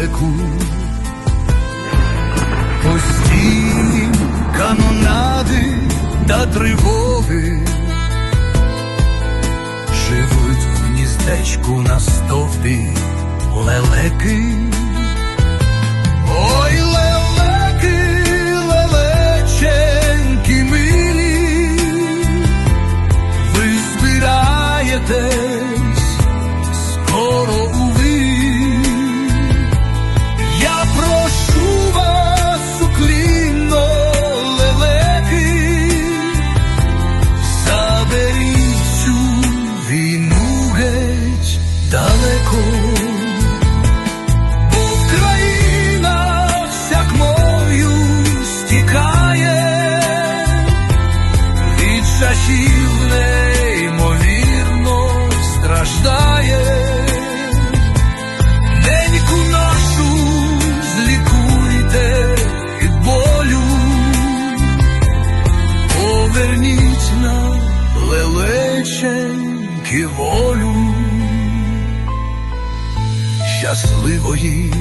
реку, постійні канонади та тривоги, живуть в гніздечку на стовпі лелеки. Ой, лелеки, лелеченькі милі, ви збираєте. Лелеченьки волю щасливої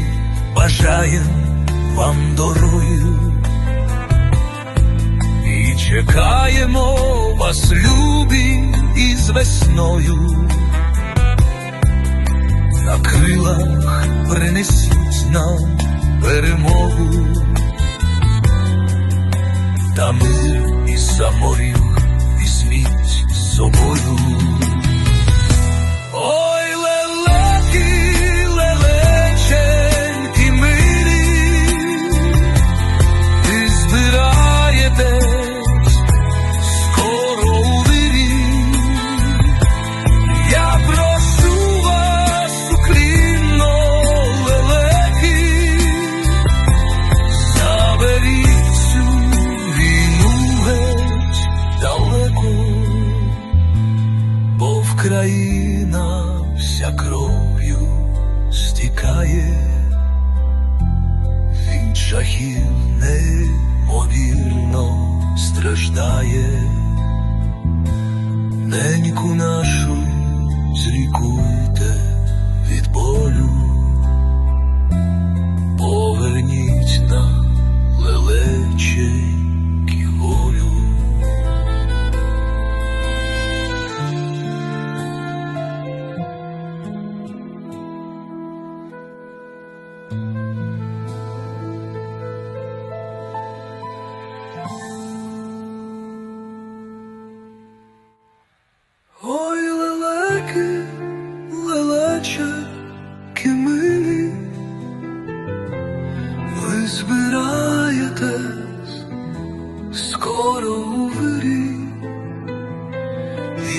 бажаєм вам дорою і чекаємо вас, любі, із весною. На крилах принесіть нам перемогу, та мир і саморіг бо Вкраїна вся кров'ю стікає, від жахів неймовірно страждає, неньку нашу зрікуйте від болю, скоро.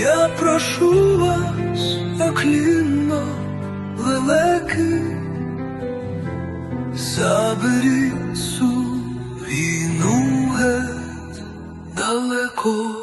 Я прошу вас, оклінно лелеки, заберіть цю війну геть далеко.